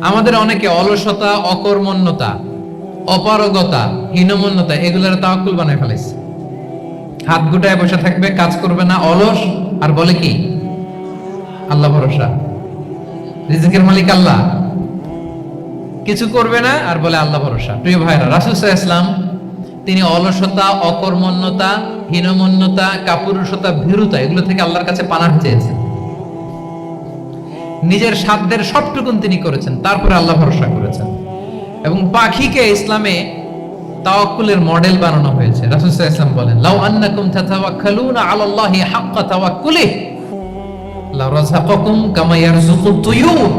আমাদের অনেকে অলসতা, অকর্মণ্যতা, অপারগতা, হীনমন্যতা, এগুলোর তাওয়াক্কুল বানায় ফেলেছে হাত গুটায় বসে থাকবে, কাজ করবে না, অলস, আর বলে কি? আল্লাহ ভরসা। রিজিকের মালিক আল্লাহ। কিছু করবে না, আর বলে আল্লাহ ভরসা। প্রিয় ভাইরা রাসুল ইসলাম তিনি অলসতা, অকর্মণ্যতা, হীনমন্যতা, কাপুরুষতা, ভীরুতা, এগুলো থেকে আল্লাহর কাছে পানাহ চেয়েছেন। নিজের সাধ্যের সবটুকুন তিনি করেছেন। তারপরে আল্লাহ ভরসা করেছেন। এবং পাখিকে ইসলামে তাওয়াক্কুলের মডেল বানানো হয়েছে। রাসূল সাল্লাল্লাহু আলাইহি ওয়াসাল্লাম বলেন, লাউ আন্নাকুম তাতাওয়াক্কালুনা আলাল্লাহি হাক্কা তাওয়াক্কুলিহি লা রাযাকাকুম কামা ইয়ারযুকু তুয়ুর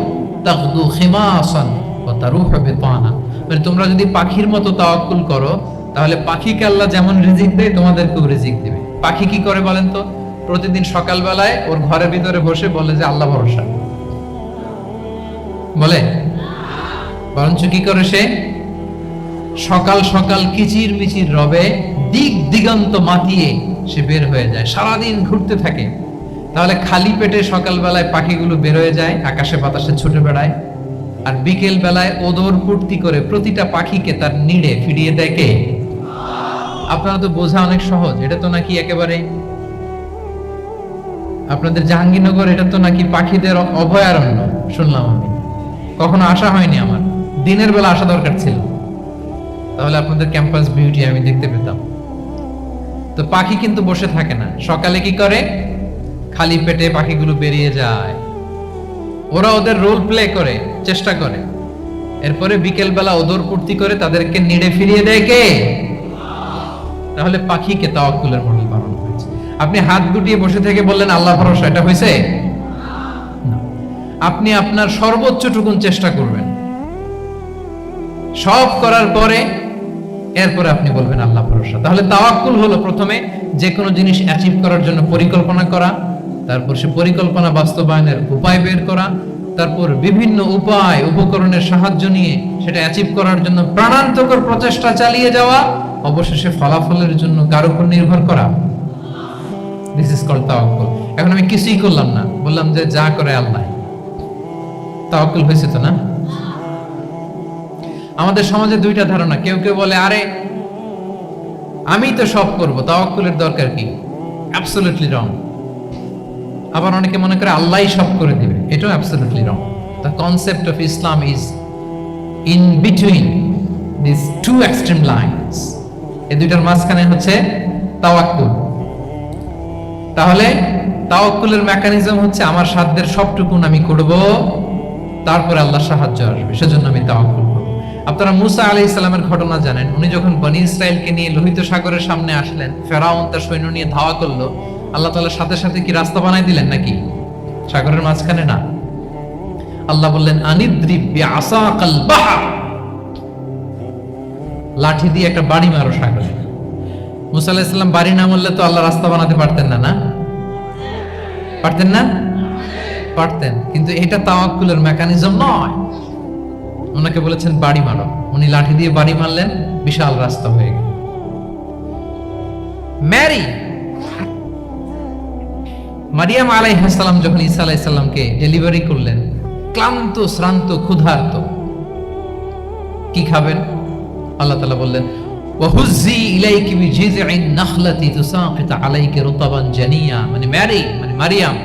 তাগদু খিমাসান ওয়া তারুহু বিতানা। মানে তোমরা যদি পাখির মতো তাওয়াক্কুল করো, তাহলে পাখিকে আল্লাহ যেমন রিজিক দেয়, তোমাদেরকেও রিজিক দিবে। পাখি কি করে বলেন তো? প্রতিদিন সকালবেলায় ওর ঘরের ভিতরে বসে বলে যে, আল্লাহ ভরসা বলে? বরঞ্চ কি করে সে? সকাল সকাল কিচির মিচির রবে দিক দিগন্ত মাতিয়ে সে বের হয়ে যায়। সারাদিন ঘুরতে থাকে। তাহলে খালি পেটে সকালবেলায় পাখিগুলো বের হয়ে যায়, আকাশে বাতাসে ছুটে বেড়ায়। আর বিকেল বেলায় ওদর পূর্তি করে প্রতিটা পাখিকে তার নিড়ে ফিরিয়ে দেয় কে? আপনারা তো বোঝা অনেক সহজ, এটা তো নাকি একেবারে আপনাদের জাহাঙ্গীরনগর, এটা তো নাকি পাখিদের অভয়ারণ্য, শুনলাম আমি। কখনো আসা হয়নি আমার। দিনের বেলা আসা দরকার ছিল। তাহলে আপনাদের ক্যাম্পাস বিউটি আমি দেখতে পেতাম। তো পাখি কিন্তু বসে থাকে না। সকালে কি করে? খালি পেটে পাখিগুলো বেরিয়ে যায়। ওরা ওদের রোল প্লে করে, চেষ্টা করে। এরপরে বিকেল বেলা ওদর পূর্তি করে তাদেরকে নিড়ে ফিরিয়ে দেয় কে? তাহলে পাখিকে তাওয়াক্কুলের মডেল বানানো হয়েছে। আপনি হাত গুটিয়ে বসে থেকে বললেন, আল্লাহ ভরসা, এটা হয়েছে। আপনি আপনার সর্বোচ্চটুকুন চেষ্টা করবেন। সব করার পরে, এরপরে আপনি বলবেন, আল্লাহ ভরসা। তাহলে তাওয়াক্কুল হলো প্রথমে যে কোনো জিনিস অ্যাচিভ করার জন্য পরিকল্পনা করা, তারপর সে পরিকল্পনা বাস্তবায়নের উপায় বের করা, তারপর বিভিন্ন উপায়, উপকরণের সাহায্য নিয়ে সেটা অ্যাচিভ করার জন্য প্রাণান্তকর প্রচেষ্টা চালিয়ে যাওয়া, অবশেষে ফলাফলের জন্য কার উপর নির্ভর করা। দিস ইজ কল তাওয়াক্কুল। এখন আমি কিছুই করলাম না। বললাম যে যা করে আল্লাহ। তাওয়াক্কুল হয়েছে তো না? আমাদের সমাজে দুইটা ধারণা। কেউ কেউ বলে, আরে, আমি তো সব করব, তাওয়াক্কুলের দরকার কি? অ্যাবসলিউটলি রং আবার অনেকে মনে করে, আল্লাহই সব করে দিবে। এটাও absolutely wrong the concept of Islam is in between this two extreme lines এই দুইটার মাঝখানে হচ্ছে তাওয়াক্কুল। তাহলে তাওয়াক্কুলের মেকানিজম হচ্ছে, আমার সাধ্যের সবটুকুন আমি করব। তারপরে আল্লাহ সাহায্য আসবে, সেজন্য আমি তাওয়াক্কুল করব। আপনারা মুসা আলাইহিস সালামের ঘটনা জানেন, উনি যখন বনি ইসরায়েলকে নিয়ে লোহিত সাগরের সামনে আসলেন, ফেরাউন তার সৈন্য নিয়ে ধাওয়া করল, আল্লাহ তাআলার সাথে সাথে কি রাস্তা বানাই দিলেন নাকি? সাগরের মাঝখানে না। আল্লাহ বললেন, আনিদ্রিব বিআসাকাল বাহর। লাঠি দিয়ে একটা বাড়ি মারো সাগরে। মুসা আলাইহিস বাড়ি না মারলে তো আল্লাহ রাস্তা বানাতে পারতেন না না? পারতেন না? পারতেন, কিন্তু এটা তাওয়াক্কুলের মেকানিজম নয়। ওনাকে বলেছেন, বাড়ি মারো। উনি লাঠি দিয়ে বাড়ি মারলেন, বিশাল রাস্তা হয়ে গেল। ম্যারি! মারিয়াম আলাইহাসাল্লাম যখন ঈসা আলাইসাল্লামকে ডেলিভারি করলেন, ক্লান্ত, শ্রান্ত, ক্ষুধার্ত, কি খাবেন? আল্লাহ তাআলা বললেন, ওয়াহুজ্জি ইলাইকি বিজিযইন নাখলাতি তুসাকিত আলাইকি রুতাবান জানিয়া। মানে ম্যারি মানে মারিয়াম।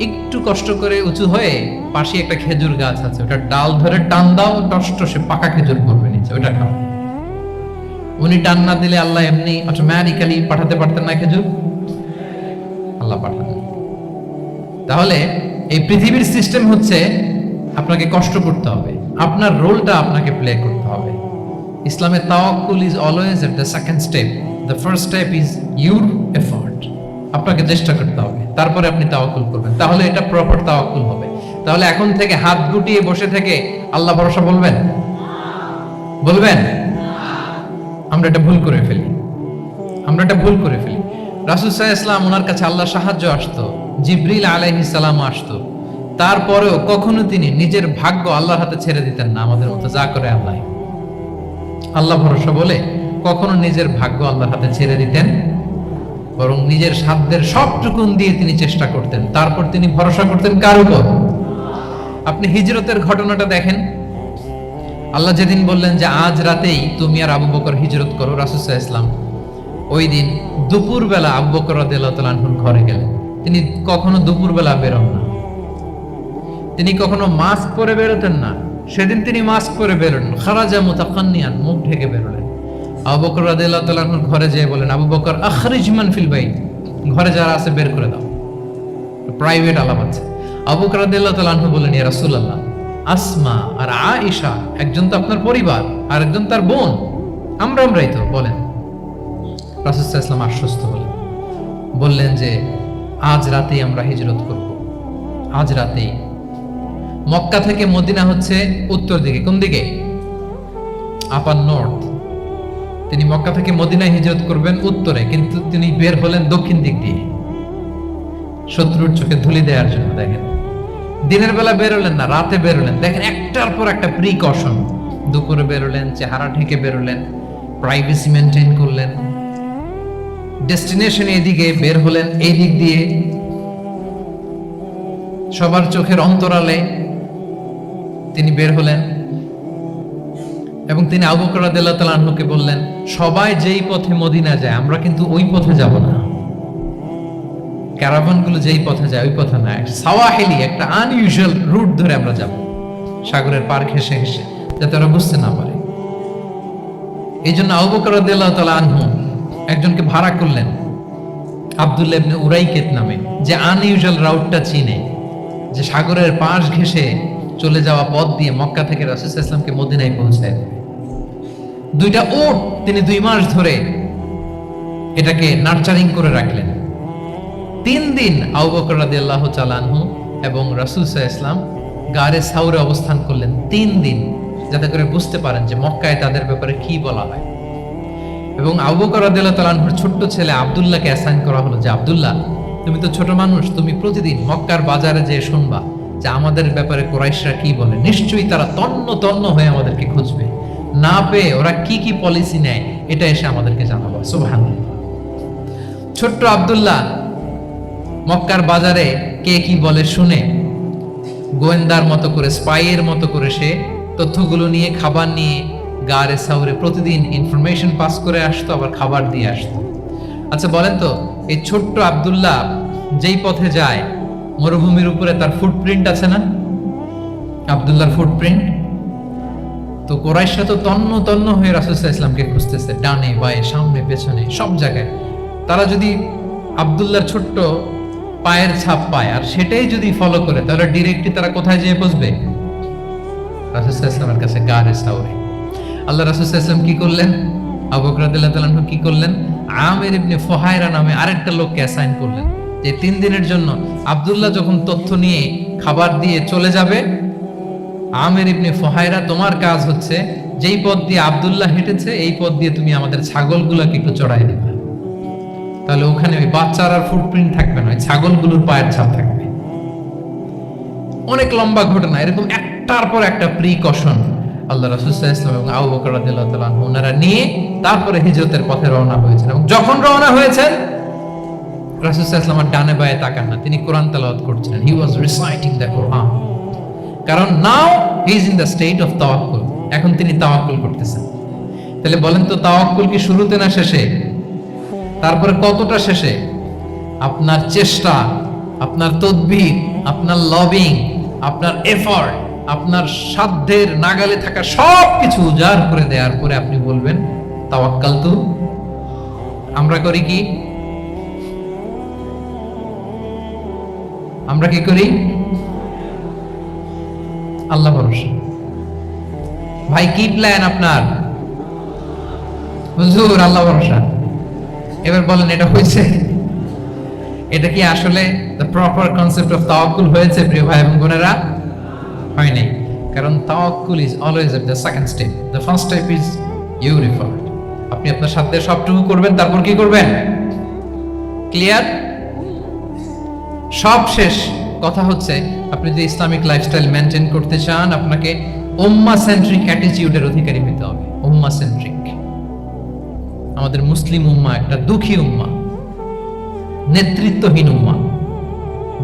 একটু কষ্ট করে উঁচু হয়ে পাশে একটা খেজুর গাছ আছে। ওটা ডাল ধরে টান দাও টষ্ট সে পাকা খেজুর পড়বে নিচে, ওটা খাও। উনি টান না দিলে আল্লাহ এমনি অটোমেটিক্যালি পাঠাতে পারতেন না খেজুর। আল্লাহ পাঠান। তাহলে এই পৃথিবীর সিস্টেম হচ্ছে আপনাকে কষ্ট করতে হবে। আপনার রোলটা আপনাকে প্লে করতে হবে। ইসলামের তাওয়াক্কুল is always at the second step the first step is your effort আপনাকে চেষ্টা করতে হবে। তারপরে আপনি তাওয়াক্কুল করবেন। তাহলে এটা প্রপার তাওয়াক্কুল হবে। তাহলে এখন থেকে হাত গুটিয়ে বসে থেকে আল্লাহ ভরসা বলবেন? বলবেন? আমরা এটা ভুল করে ফেলি। আমরা এটা ভুল করে ফেলি। রাসুল সাহা ইসলাম ওনার কাছে আল্লাহ সাহায্য আসতো। জিব্রিল আলাইহিস সালাম আসতো। তারপরেও কখনো তিনি নিজের ভাগ্য আল্লাহর হাতে ছেড়ে দিতেন না। আমাদের মতো যা করে আল্লাহ। আল্লাহ ভরসা বলে কখনো নিজের ভাগ্য আল্লাহর হাতে ছেড়ে দিতেন বরং নিজের সাধ্যের সবটুকুন দিয়ে তিনি চেষ্টা করতেন। তারপর তিনি ভরসা করতেন কার উপর? আপনি হিজরতের ঘটনাটা দেখেন? আল্লাহ যেদিন বললেন যে, আজ রাতেই তুমি আর আবু বকর হিজরত করো রাসুসাহ ইসলাম ওই দিন দুপুরবেলা আবু বকর রাদিয়াল্লাহুর ঘরে গেলেন। তিনি কখনো দুপুরবেলা বেরোন না। তিনি কখনো মাস্ক পরে বেরোতেন না। সেদিন তিনি মাস্ক পরে বেরোন খারাজা মুতাকান্নিয়ান মুখ ঢেকে বেরোলেন। আবু রাদিয়াল্লাহু তাআলার ঘরে যেয়ে বলেন আবু বকর, আখরিজ মান ফিল বাইত। ঘরে যারা আছে বের করে দাও। প্রাইভেট আলাপ আছে। আবু বকর রাদিয়াল্লাহু তাআলা বলেন ইয়া রাসূলুল্লাহ, আসমা আর আয়েশা, একজন তো আপনার পরিবার, আর একজন তার বোন। আমরা আমরাই তো, বলেন। রাসূল সাল্লাল্লাহু আশ্বস্ত হলেন। বললেন যে, আজ রাতেই আমরা হিজরত করব। আজ রাতেই। মক্কা থেকে মদিনা হচ্ছে উত্তর দিকে। কোন দিকে? Upper north. তিনি মক্কা থেকে মদিনায় হিজরত করবেন উত্তরে, কিন্তু তিনি বের হলেন দক্ষিণ দিক দিয়ে। শত্রুর চোখে ধুলি দেওয়ার জন্য, দেখেন। দিনের বেলা বেরোলেন না, রাতে বেরোলেন দেখেন, একটার পর একটা প্রিকশন দুপুরে বেরোলেন চেহারা ঢেকে বেরোলেন প্রাইভেসি মেনটেন করলেন। ডেস্টিনেশন এদিকে বের হলেন এই দিক দিয়ে সবার চোখের অন্তরালে তিনি বের হলেন। এবং তিনি আবু বকর রাদিয়াল্লাহু বললেন, সবাই যেই পথে মদিনা যায়, আমরা কিন্তু ওই পথে যাব না। ক্যারাভানগুলো যেই পথে যায়, ওই পথে না। সাওয়াহিলি, একটা আনইউজুয়াল রুট ধরে আমরা যাব। সাগরের পার ঘেসে ঘেসে যাতে ওরা বুঝতে না পারে। এই জন্য আবু আনহু একজনকে ভাড়া করলেন, আব্দুল্লাহ ইবনে উরাইকেত নামে, যে আনইউজুয়াল রাউটটা চিনে, যে সাগরের পাশ ঘেসে চলে যাওয়া পথ দিয়ে মক্কা থেকে রাসূল ইসলামকে মদিনায় পৌঁছায়। দুইটা ওট তিনি দুই মাস ধরে এটাকে নার্চারিং করে রাখলেন। তিন দিন আবু বকর রাদিয়াল্লাহু তাআলা এবং রাসূল ইসলাম গারে সাউরে অবস্থান করলেন তিন দিন, যাতে করে বুঝতে পারেন যে মক্কায় তাদের ব্যাপারে কি বলা হয়। এবং আবু বকর রাদিয়াল্লাহু ছোট্ট ছেলে আব্দুল্লাহকে অ্যাসাইন করা হলো যে, আব্দুল্লাহ, তুমি তো ছোট মানুষ, তুমি প্রতিদিন মক্কার বাজারে যেয়ে শুনবা যে আমাদের ব্যাপারে কোরাইশরা কি বলে। নিশ্চয়ই তারা তন্ন তন্ন হয়ে আমাদেরকে খুঁজবে। না পেয়ে ওরা কি কি পলিসি নেয়, এটা এসে আমাদেরকে জানাব। সুবহানাল্লাহ। ছোট্ট আব্দুল্লাহ, মক্কার বাজারে কে কি বলে শুনে গোয়েন্দার মতো করে, স্পাইয়ের মতো করে সে তথ্যগুলো নিয়ে, খাবার নিয়ে গারে সাউরে প্রতিদিন ইনফরমেশন পাস করে আসতো, আবার খাবার দিয়ে আসতো। আচ্ছা বলেন তো, এই ছোট্ট আব্দুল্লাহ যেই পথে যায়, মরুভূমির উপরে তার ফুটপ্রিন্ট আছে না? আব্দুল্লাহর ফুটপ্রিন্ট তো কোরাইশরা তো তন্ন তন্ন হয়ে রাসুলসাহ ইসলামকে খুঁজতেছে, ডানে, বায়ে, সামনে, পেছনে, সব জায়গায়। তারা যদি আব্দুল্লাহর ছোট্ট পায়ের ছাপ পায়, আর সেটাই যদি ফলো করে, তাহলে ডিরেক্টলি তারা কোথায় যেয়ে বসবে? রাসুলসাহ ইসলামের কাছে গারে সাউরে আল্লাহ রাসুলসাহ ইসলাম কি করলেন? আবু বকর রাদিয়াল্লাহু কি করলেন? আমির ইবনে ফুহায়রা নামে আরেকটা লোককে অ্যাসাইন করলেন, যে তিন দিনের জন্য আব্দুল্লাহ যখন তথ্য নিয়ে খাবার দিয়ে চলে যাবে আমের ইবনে ফহায়রা তোমার কাজ হচ্ছে যেই পথ দিয়ে আব্দুল্লাহ হেঁটেছে, এই পথ দিয়ে তুমি আমাদের ছাগলগুলোকে একটু চড়াই দিবে। তাহলে ওখানে ওই বাচ্চার আর ফুটপ্রিন্ট থাকবে না, ওই ছাগলগুলোর পায়ের ছাপ থাকবে। অনেক লম্বা ঘটনা, এরকম একটার পর একটা প্রিকশন আল্লাহ রাসূলুল্লাহ ইসলাম এবং আবু বকর রাদিয়াল্লাহু ওনারা নিয়ে তারপরে হিজরতের পথে রওনা হয়েছেন এবং যখন রওনা হয়েছেন রাসূলুল্লাহ ইসলাম আর ডানে বায়ে তাকান না, তিনি কোরআন তেলাওয়াত করছিলেন। হি ওয়াজ রিসাইটিং দ্য কোরআন কারণ now he is in the state of তাওয়াক্কুল এখন তিনি তাওয়াক্কুল করতেছেন। তাহলে বলেন তো তাওয়াক্কুল কি শুরুতে না শেষে? তারপরে কতটা শেষে? আপনার চেষ্টা, আপনার তদবির, আপনার লবিং আপনার এফর্ট আপনার সাধ্যের নাগালে থাকা সব কিছু উজাড় করে দেওয়ার পরে আপনি বলবেন, তাওয়াক্কাল তু। আমরা করি কি? আমরা কি করি? আল্লাহ ভরসা। ভাই, কি প্ল্যান আপনার? হুজুর, আল্লাহ ভরসা। এবার বলেন, এটা হয়েছে? এটা কি আসলে দ্য প্রপার কনসেপ্ট অফ তাওয়াক্কুল হয়েছে, প্রিয় ভাই এবং বোনেরা? হয়নি কারণ তাওয়াক্কুল is always the second step the first step is you refer আপনি আপনার সাথে সবটুকু করবেন, তারপর কি করবেন? ক্লিয়ার সব শেষ। কথা হচ্ছে, আপনি যদি ইসলামিক লাইফস্টাইল মেনটেন করতে চান, আপনাকে উম্মা সেন্ট্রিক অ্যাটিটিউডের অধিকারী হতে হবে। উম্মা সেন্ট্রিক আমাদের মুসলিম উম্মা একটা দুঃখী উম্মা, নেতৃত্বহীন উম্মা।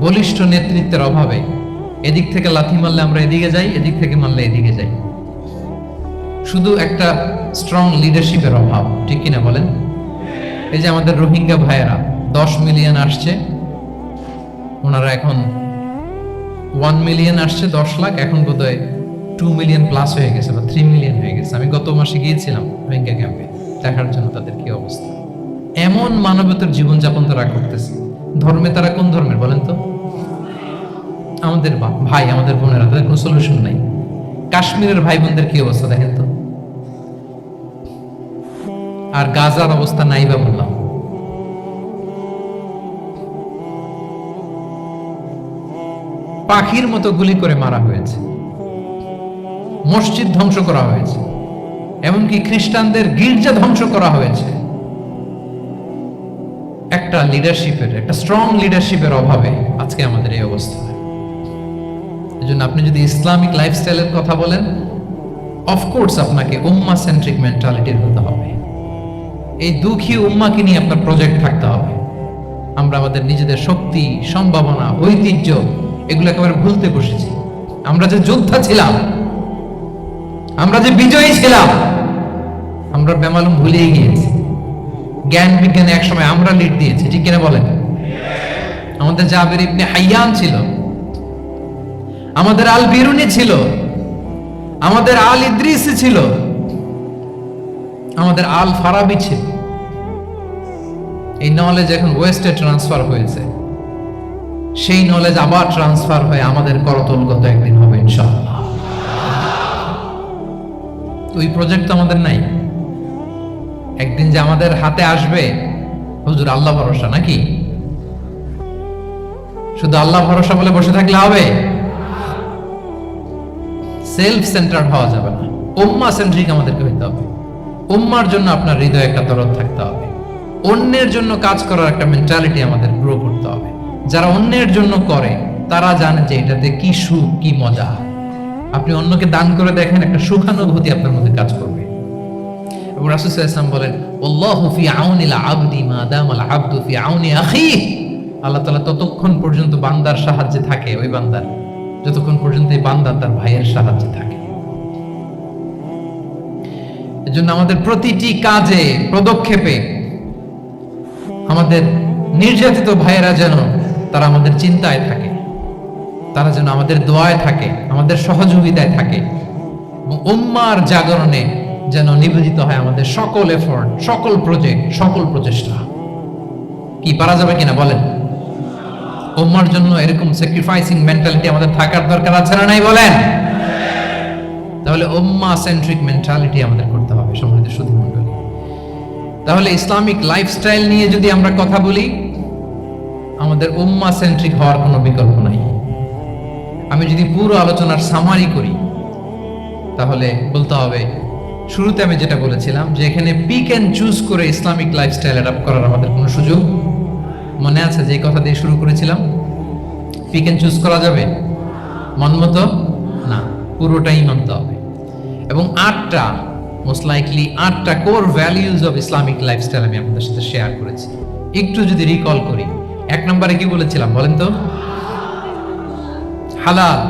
বলিষ্ঠ নেতৃত্বের অভাবে এদিক থেকে লাথি মারলে আমরা এদিকে যাই, এদিক থেকে মারলে এদিকে যাই। শুধু একটা স্ট্রং লিডারশিপের অভাব, ঠিক কিনা বলেন? এই যে আমাদের রোহিঙ্গা ভাইয়েরা, দশ মিলিয়ন আসছে, ওনারা এখন ওয়ান মিলিয়ন আসছে, দশ লাখ, এখন বোধহয় টু মিলিয়ন প্লাস হয়ে গেছে বা থ্রি মিলিয়ন হয়ে গেছে। আমি গত মাসে গিয়েছিলাম রোহিঙ্গা ক্যাম্পে, দেখার জন্য তাদের কি অবস্থা। এমন মানবতার জীবনযাপন তারা করতেছে। ধর্মে তারা কোন ধর্মের বলেন তো? আমাদের ভাই, আমাদের বোনেরা, তাদের কোনো সলিউশন নাই। কাশ্মীরের ভাই বোনদের কি অবস্থা দেখেন তো? আর গাজার অবস্থা নাই বা বললাম পাখির মতো গুলি করে মারা হয়েছে। মসজিদ ধ্বংস করা হয়েছে। এমনকি খ্রিস্টানদের গির্জা ধ্বংস করা হয়েছে। একটা লিডারশিপের একটা স্ট্রং লিডারশিপের অভাবে আজকে আমাদের এই অবস্থা। এজন্য আপনি যদি ইসলামিক লাইফস্টাইলের কথা বলেন অফকোর্স আপনাকে উম্মা সেন্ট্রিক মেন্টালিটির হতে হবে। এই দুঃখী উম্মাকে নিয়ে আপনার প্রজেক্ট থাকতে হবে। আমরা আমাদের নিজেদের শক্তি, সম্ভাবনা, ঐতিহ্য এগুলো একেবারে ভুলতে বসেছি। আমরা যে যোদ্ধা ছিলাম, আমরা যে বিজয়ী ছিলাম, আমরা বেমালুম ভুলিয়ে গিয়েছি। জ্ঞান বিজ্ঞানে একসময় আমরা লিড দিয়েছি, ঠিক কিনা বলেন? আমাদের জাবির ইবনে হাইয়ান ছিল, আমাদের আল বিরুনি ছিল, আমাদের আল ইদ্রিস ছিল, আমাদের আল ফারাবি ছিল। এই নলেজ এখন ওয়েস্টে ট্রান্সফার হয়েছে। সেই নলেজ আবার ট্রান্সফার হয়ে আমাদের করতলগত একদিন হবে ওই প্রজেক্ট তো আমাদের নাই। একদিন যে আমাদের হাতে আসবে, হুজুর, আল্লাহ ভরসা নাকি? শুধু আল্লাহ ভরসা বলে বসে থাকলে হবে? সেলফ সেন্টার্ড হওয়া যাবে না। উম্মা সেন্ট্রিক আমাদেরকে হইতে হবে। উম্মার জন্য আপনার হৃদয় একটা দরদ থাকতে হবে। অন্যের জন্য কাজ করার একটা মেন্টালিটি আমাদের গ্রো করতে হবে। যারা অন্যের জন্য করে, তারা জানে যে এটাতে কি সুখ, কি মজা। আপনি অন্যকে দান করে দেখেন, একটা সুখানুভূতি আপনার মধ্যে কাজ করবে। এবং রাসূল সাল্লাল্লাহু বলেন, আল্লাহু ফি আউনিল আবদি মা দামাল আবদু ফি আউনি আখি। আল্লাহ তাআলা ততক্ষণ পর্যন্ত বান্দার সাহায্যে থাকে, ওই বান্দার। যতক্ষণ পর্যন্ত এই বান্দা তার ভাইয়ের সাহায্যে থাকে। এজন্য আমাদের প্রতিটি কাজে, পদক্ষেপে আমাদের নির্যাতিত ভাইয়েরা যেন তারা আমাদের চিন্তায় থাকে। তারা যেন আমাদের দোয়ায় থাকে, আমাদের সহযোগিতায় থাকে। উম্মার জাগরণে যেন নিবেদিত হয় আমাদের সকল এফোর্ট সকল প্রজেক্ট সকল প্রচেষ্টা। কি, পারা যাবে কিনা বলেন? উম্মার জন্য এরকম স্যাক্রিফাইসিং মেন্টালিটি আমাদের থাকার দরকার আছে না নাই বলেন? তাহলে উম্মা সেন্ট্রিক মেন্টালিটি আমাদের করতে হবে সম্মানিত শুধু মন্ডলী তাহলে ইসলামিক লাইফস্টাইল নিয়ে যদি আমরা কথা বলি আমাদের উম্মা সেন্ট্রিক হওয়ার কোনো বিকল্প নাই। আমি যদি পুরো আলোচনার সামারি করি, তাহলে বলতে হবে, শুরুতে আমি যেটা বলেছিলাম যে এখানে পিক অ্যান্ড চুজ করে ইসলামিক লাইফস্টাইল অ্যাডাপ্ট করার আমাদের কোনো সুযোগ মনে আছে? যে কথা দিয়ে শুরু করেছিলাম পিক অ্যান্ড চুজ করা যাবে? মন মতো? না, পুরোটাই মানতে হবে। এবং আটটা মোস্ট লাইকলি আটটা core values of Islamic lifestyle আমি আপনাদের সাথে শেয়ার করেছি। একটু যদি রিকল করি এক নম্বরে কি বলেছিলাম বলেন তো? হালাল।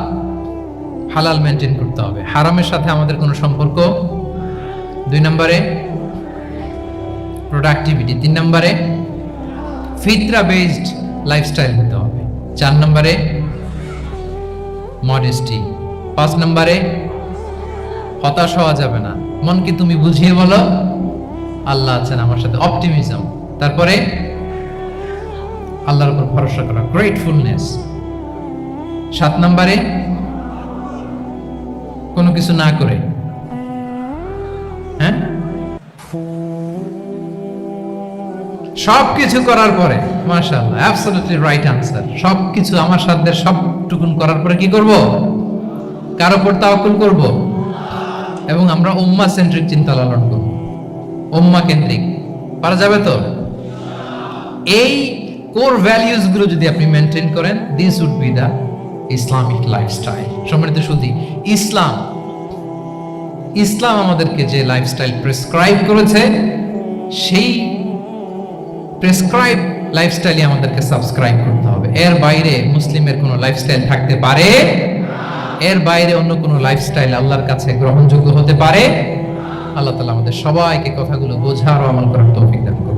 হালাল মেনটেন করতে হবে। হারামের সাথে আমাদের কোনো সম্পর্ক? দুই নম্বরে প্রোডাক্টিভিটি তিন নম্বরে ফিতরা বেসড লাইফস্টাইল হতে হবে। চার নম্বরে মডেস্টি পাঁচ নম্বরে, হতাশ হওয়া যাবে না। মনকে তুমি বুঝিয়ে বলো, আল্লাহ আছেন আমার সাথে। অপটিমিজম তারপরে আল্লাহর উপর ভরসা করা। গ্রেটফুলনেস সাত নম্বরে, কোনো কিছু না করে। হ্যাঁ? সব কিছু করার পরে, মাশাআল্লাহ অ্যাবসলিউটলি রাইট আনসার সব কিছু আমার সাধ্যের সবটুকুন করার পরে কি করব? কার উপর তাওয়াক্কুল করব? এবং আমরা উম্মা সেন্ট্রিক চিন্তা লালন করব। উম্মা কেন্দ্রিক পারা যাবে তো? এই কোর ভ্যালিউজগুলো যদি আপনি মেনটেন করেন this would be the Islamic lifestyle সম্মানিত শুধু ইসলাম ইসলাম আমাদেরকে যে লাইফস্টাইল প্রেসক্রাইব করেছে, সেই প্রেসক্রাইব লাইফস্টাইলই আমাদেরকে সাবস্ক্রাইব করতে হবে। এর বাইরে মুসলিমের কোনো লাইফস্টাইল থাকতে পারে? এর বাইরে অন্য কোনো লাইফস্টাইল আল্লাহর কাছে গ্রহণযোগ্য হতে পারে? আল্লাহ তালা আমাদের সবাইকে কথাগুলো বোঝার ও আমল করার তৌফিক দান করুন।